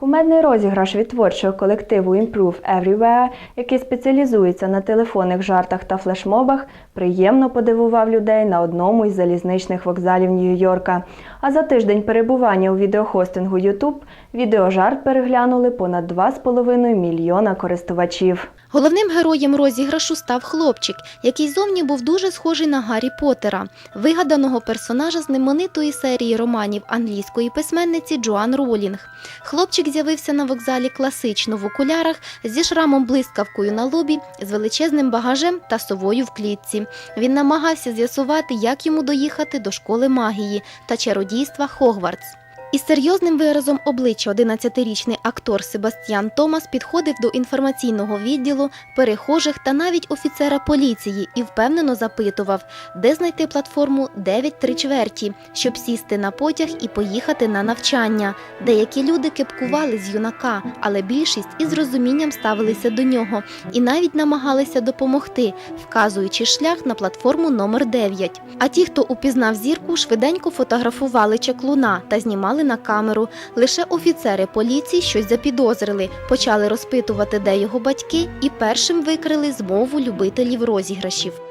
Кумедний розіграш від творчого колективу Improve Everywhere, який спеціалізується на телефонних жартах та флешмобах, приємно подивував людей на одному із залізничних вокзалів Нью-Йорка. А за тиждень перебування у відеохостингу YouTube відеожарт переглянули понад 2,5 мільйона користувачів. Головним героєм розіграшу став хлопчик, який зовні був дуже схожий на Гаррі Поттера, вигаданого персонажа знаменитої серії романів англійської письменниці Джоан Ролінг. Хлопчик з'явився на вокзалі класично в окулярах зі шрамом блискавкою на лобі, з величезним багажем та совою в клітці. Він намагався з'ясувати, як йому доїхати до школи магії та чародійства Хогвартс. Із серйозним виразом обличчя 11-річний актор Себастьян Томас підходив до інформаційного відділу, перехожих та навіть офіцера поліції і впевнено запитував, де знайти платформу 9 три чверті, щоб сісти на потяг і поїхати на навчання. Деякі люди кепкували з юнака, але більшість із розумінням ставилися до нього і навіть намагалися допомогти, вказуючи шлях на платформу номер 9. А ті, хто упізнав зірку, швиденько фотографували чаклуна та знімали на камеру. Лише офіцери поліції щось запідозрили, почали розпитувати, де його батьки, і першим викрили змову любителів розіграшів.